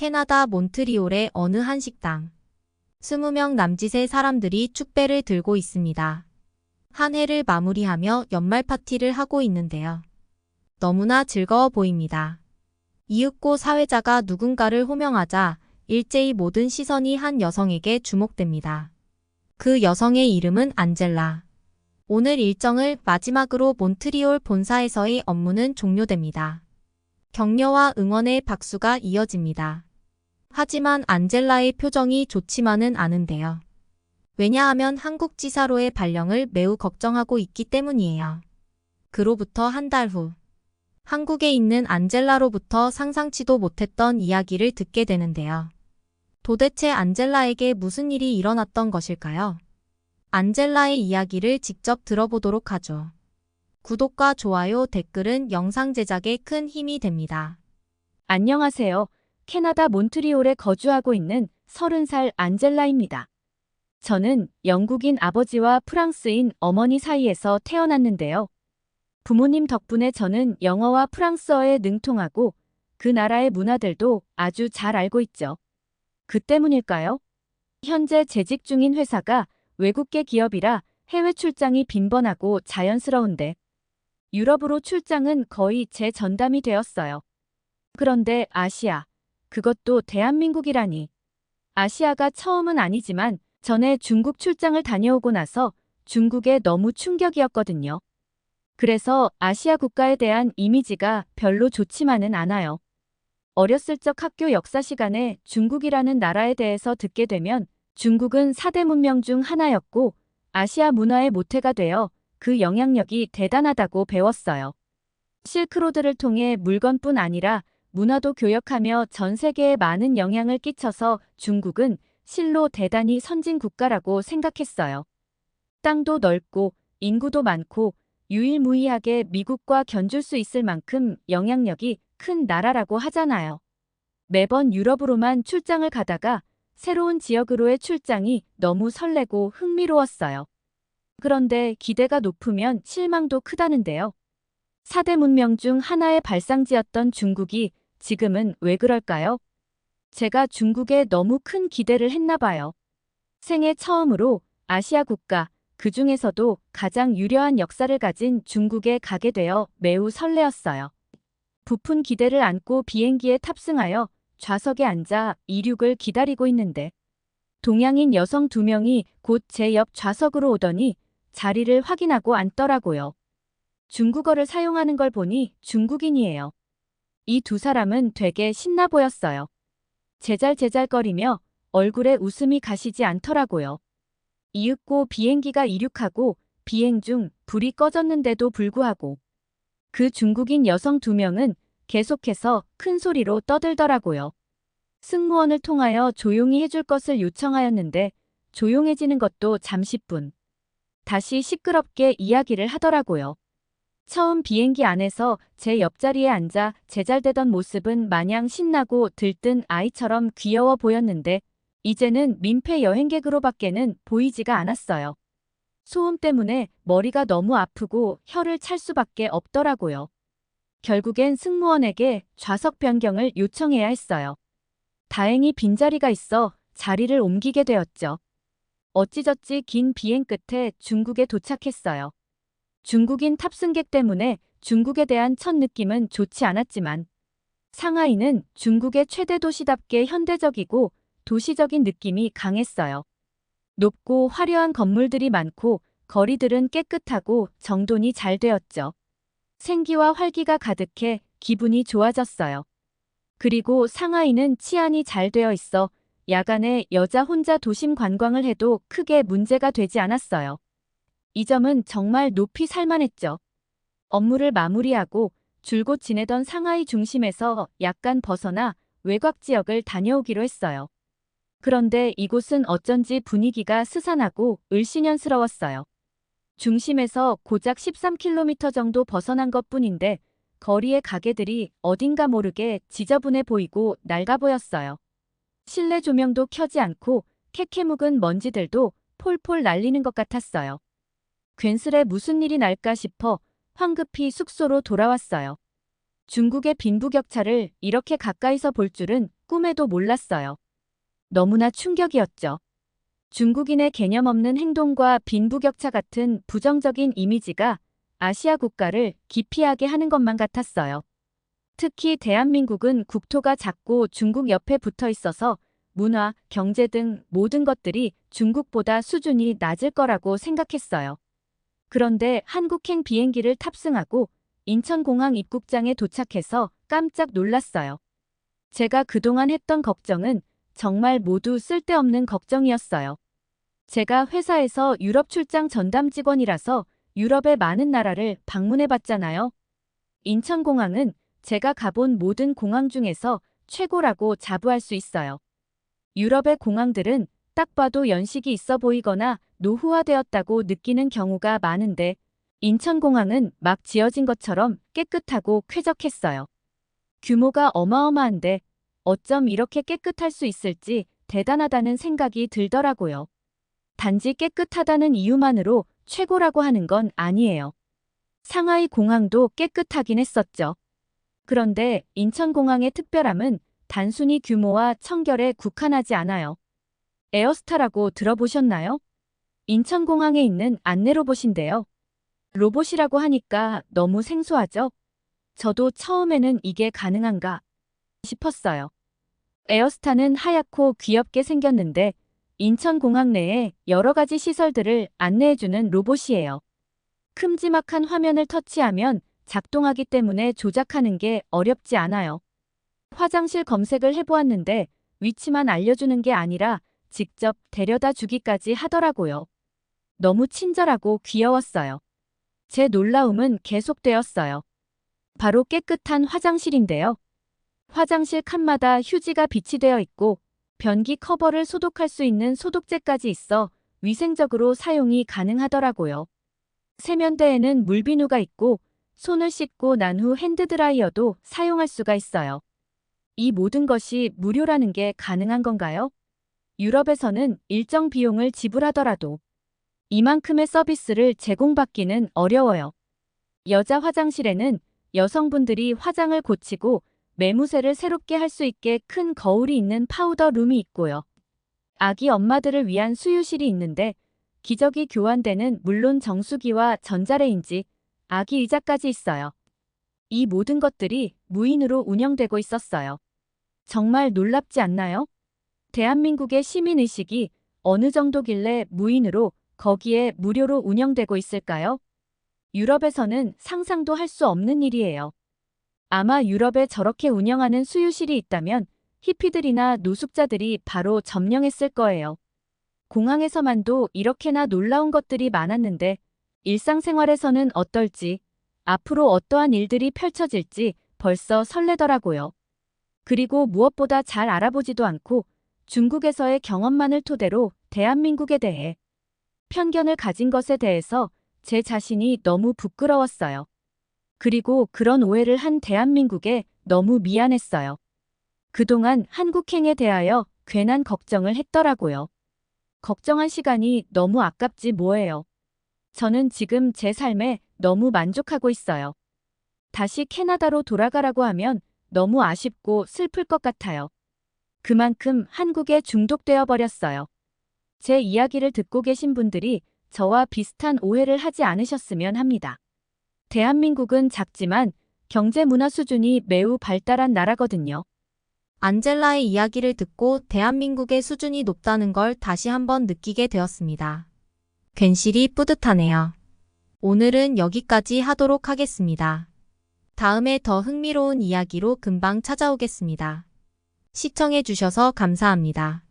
캐나다 몬트리올의 어느 한 식당. 20명 남짓의 사람들이 축배를 들고 있습니다. 한 해를 마무리하며 연말 파티를 하고 있는데요. 너무나 즐거워 보입니다. 이윽고 사회자가 누군가를 호명하자 일제히 모든 시선이 한 여성에게 주목됩니다. 그 여성의 이름은 안젤라. 오늘 일정을 마지막으로 몬트리올 본사에서의 업무는 종료됩니다. 격려와 응원의 박수가 이어집니다. 하지만 안젤라의 표정이 좋지만은 않은데요. 왜냐하면 한국 지사로의 발령을 매우 걱정하고 있기 때문이에요. 그로부터 한 달 후, 한국에 있는 안젤라로부터 상상치도 못했던 이야기를 듣게 되는데요. 도대체 안젤라에게 무슨 일이 일어났던 것일까요? 안젤라의 이야기를 직접 들어보도록 하죠. 구독과 좋아요, 댓글은 영상 제작에 큰 힘이 됩니다. 안녕하세요. 캐나다 몬트리올에 거주하고 있는 30살 안젤라입니다. 저는 영국인 아버지와 프랑스인 어머니 사이에서 태어났는데요. 부모님 덕분에 저는 영어와 프랑스어에 능통하고 그 나라의 문화들도 아주 잘 알고 있죠. 그 때문일까요? 현재 재직 중인 회사가 외국계 기업이라 해외 출장이 빈번하고 자연스러운데 유럽으로 출장은 거의 제 전담이 되었어요. 그런데 아시아, 그것도 대한민국이라니. 아시아가 처음은 아니지만 전에 중국 출장을 다녀오고 나서 중국에 너무 충격이었거든요. 그래서 아시아 국가에 대한 이미지가 별로 좋지만은 않아요. 어렸을 적 학교 역사 시간에 중국이라는 나라에 대해서 듣게 되면 중국은 4대 문명 중 하나였고 아시아 문화의 모태가 되어 그 영향력이 대단하다고 배웠어요. 실크로드를 통해 물건뿐 아니라 문화도 교역하며 전 세계에 많은 영향을 끼쳐서 중국은 실로 대단히 선진 국가라고 생각했어요. 땅도 넓고 인구도 많고 유일무이하게 미국과 견줄 수 있을 만큼 영향력이 큰 나라라고 하잖아요. 매번 유럽으로만 출장을 가다가 새로운 지역으로의 출장이 너무 설레고 흥미로웠어요. 그런데 기대가 높으면 실망도 크다는데요. 4대 문명 중 하나의 발상지였던 중국이 지금은 왜 그럴까요? 제가 중국에 너무 큰 기대를 했나 봐요. 생애 처음으로 아시아 국가, 그 중에서도 가장 유려한 역사를 가진 중국에 가게 되어 매우 설레었어요. 부푼 기대를 안고 비행기에 탑승하여 좌석에 앉아 이륙을 기다리고 있는데 동양인 여성 두 명이 곧 제 옆 좌석으로 오더니 자리를 확인하고 앉더라고요. 중국어를 사용하는 걸 보니 중국인이에요. 이 두 사람은 되게 신나 보였어요. 제잘제잘거리며 얼굴에 웃음이 가시지 않더라고요. 이윽고 비행기가 이륙하고 비행 중 불이 꺼졌는데도 불구하고 그 중국인 여성 두 명은 계속해서 큰 소리로 떠들더라고요. 승무원을 통하여 조용히 해줄 것을 요청하였는데 조용해지는 것도 잠시뿐. 다시 시끄럽게 이야기를 하더라고요. 처음 비행기 안에서 제 옆자리에 앉아 제잘되던 모습은 마냥 신나고 들뜬 아이처럼 귀여워 보였는데 이제는 민폐 여행객으로밖에는 보이지가 않았어요. 소음 때문에 머리가 너무 아프고 혀를 찰 수밖에 없더라고요. 결국엔 승무원에게 좌석 변경을 요청해야 했어요. 다행히 빈자리가 있어 자리를 옮기게 되었죠. 어찌저찌 긴 비행 끝에 중국에 도착했어요. 중국인 탑승객 때문에 중국에 대한 첫 느낌은 좋지 않았지만 상하이는 중국의 최대 도시답게 현대적이고 도시적인 느낌이 강했어요. 높고 화려한 건물들이 많고 거리들은 깨끗하고 정돈이 잘 되었죠. 생기와 활기가 가득해 기분이 좋아졌어요. 그리고 상하이는 치안이 잘 되어 있어 야간에 여자 혼자 도심 관광을 해도 크게 문제가 되지 않았어요. 이 점은 정말 높이 살만했죠. 업무를 마무리하고 줄곧 지내던 상하이 중심에서 약간 벗어나 외곽 지역을 다녀오기로 했어요. 그런데 이곳은 어쩐지 분위기가 스산하고 을씨년스러웠어요. 중심에서 고작 13km 정도 벗어난 것 뿐인데 거리의 가게들이 어딘가 모르게 지저분해 보이고 낡아 보였어요. 실내 조명도 켜지 않고 캐캐 묵은 먼지들도 폴폴 날리는 것 같았어요. 괜스레 무슨 일이 날까 싶어 황급히 숙소로 돌아왔어요. 중국의 빈부격차를 이렇게 가까이서 볼 줄은 꿈에도 몰랐어요. 너무나 충격이었죠. 중국인의 개념 없는 행동과 빈부격차 같은 부정적인 이미지가 아시아 국가를 기피하게 하는 것만 같았어요. 특히 대한민국은 국토가 작고 중국 옆에 붙어 있어서 문화, 경제 등 모든 것들이 중국보다 수준이 낮을 거라고 생각했어요. 그런데 한국행 비행기를 탑승하고 인천공항 입국장에 도착해서 깜짝 놀랐어요. 제가 그동안 했던 걱정은 정말 모두 쓸데없는 걱정이었어요. 제가 회사에서 유럽 출장 전담 직원이라서 유럽의 많은 나라를 방문해 봤잖아요. 인천공항은 제가 가본 모든 공항 중에서 최고라고 자부할 수 있어요. 유럽의 공항들은 딱 봐도 연식이 있어 보이거나 노후화되었다고 느끼는 경우가 많은데 인천공항은 막 지어진 것처럼 깨끗하고 쾌적했어요. 규모가 어마어마한데 어쩜 이렇게 깨끗할 수 있을지 대단하다는 생각이 들더라고요. 단지 깨끗하다는 이유만으로 최고라고 하는 건 아니에요. 상하이 공항도 깨끗하긴 했었죠. 그런데 인천공항의 특별함은 단순히 규모와 청결에 국한하지 않아요. 에어스타라고 들어보셨나요? 인천공항에 있는 안내 로봇인데요. 로봇이라고 하니까 너무 생소하죠? 저도 처음에는 이게 가능한가 싶었어요. 에어스타는 하얗고 귀엽게 생겼는데 인천공항 내에 여러 가지 시설들을 안내해주는 로봇이에요. 큼지막한 화면을 터치하면 작동하기 때문에 조작하는 게 어렵지 않아요. 화장실 검색을 해보았는데 위치만 알려주는 게 아니라 직접 데려다 주기까지 하더라고요. 너무 친절하고 귀여웠어요. 제 놀라움은 계속되었어요. 바로 깨끗한 화장실인데요. 화장실 칸마다 휴지가 비치되어 있고 변기 커버를 소독할 수 있는 소독제까지 있어 위생적으로 사용이 가능하더라고요. 세면대에는 물비누가 있고 손을 씻고 난 후 핸드드라이어도 사용할 수가 있어요. 이 모든 것이 무료라는 게 가능한 건가요? 유럽에서는 일정 비용을 지불하더라도 이만큼의 서비스를 제공받기는 어려워요. 여자 화장실에는 여성분들이 화장을 고치고 매무새를 새롭게 할 수 있게 큰 거울이 있는 파우더 룸이 있고요. 아기 엄마들을 위한 수유실이 있는데 기저귀 교환대는 물론 정수기와 전자레인지, 아기 의자까지 있어요. 이 모든 것들이 무인으로 운영되고 있었어요. 정말 놀랍지 않나요? 대한민국의 시민의식이 어느 정도길래 무인으로 거기에 무료로 운영되고 있을까요? 유럽에서는 상상도 할 수 없는 일이에요. 아마 유럽에 저렇게 운영하는 수유실이 있다면 히피들이나 노숙자들이 바로 점령했을 거예요. 공항에서만도 이렇게나 놀라운 것들이 많았는데 일상생활에서는 어떨지, 앞으로 어떠한 일들이 펼쳐질지 벌써 설레더라고요. 그리고 무엇보다 잘 알아보지도 않고 중국에서의 경험만을 토대로 대한민국에 대해 편견을 가진 것에 대해서 제 자신이 너무 부끄러웠어요. 그리고 그런 오해를 한 대한민국에 너무 미안했어요. 그동안 한국행에 대하여 괜한 걱정을 했더라고요. 걱정한 시간이 너무 아깝지 뭐예요. 저는 지금 제 삶에 너무 만족하고 있어요. 다시 캐나다로 돌아가라고 하면 너무 아쉽고 슬플 것 같아요. 그만큼 한국에 중독되어 버렸어요. 제 이야기를 듣고 계신 분들이 저와 비슷한 오해를 하지 않으셨으면 합니다. 대한민국은 작지만 경제 문화 수준이 매우 발달한 나라거든요. 안젤라의 이야기를 듣고 대한민국의 수준이 높다는 걸 다시 한번 느끼게 되었습니다. 괜시리 뿌듯하네요. 오늘은 여기까지 하도록 하겠습니다. 다음에 더 흥미로운 이야기로 금방 찾아오겠습니다. 시청해주셔서 감사합니다.